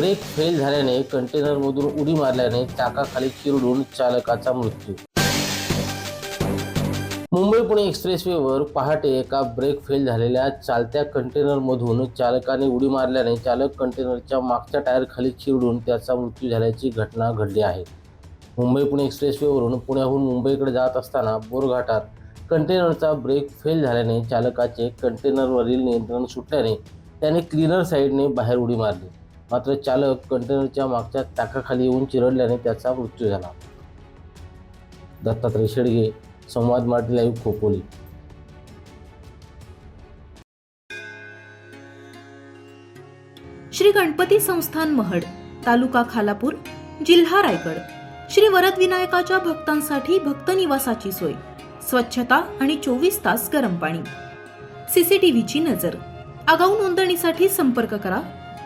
Brake fail झाल्याने कंटेनरमधून उडी मारल्याने चाकाखाली चिरडून चालकाचा मृत्यू. मुंबई पुणे एक्सप्रेसवेवर पहाटे एका ब्रेक फेल झालेल्या चालत्या कंटेनरमधून चालकाने उडी मारल्याने चालक कंटेनरच्या मागच्या टायरखाली चिरडून त्याचा मृत्यू झाल्याची घटना घडली आहे. मुंबई पुणे एक्सप्रेसवेवरून पुण्याहून मुंबईकडे जात असताना बोरघाटात कंटेनरचा ब्रेक फेल झाल्याने चालकाचे कंटेनरवरील नियंत्रण सुटल्याने त्याने क्लीनर साईडने बाहेर उडी मारली. मात्र चालक कंटेनरच्या मागच्या ताकाखाली येऊन चिरडल्याने त्याचा मृत्यू झाला. दत्तात्रय शेडगे संवाद मराठी लाईव्ह खोपोली. श्री गणपती संस्थान महड तालुका खालापूर जिल्हा रायगड. श्री वरद विनायकाच्या भक्तांसाठी भक्त निवासाची सोय स्वच्छता आणि चोवीस तास गरम पाणी. सीसीटीव्हीची नजर. आगाऊ नोंदणीसाठी संपर्क करा.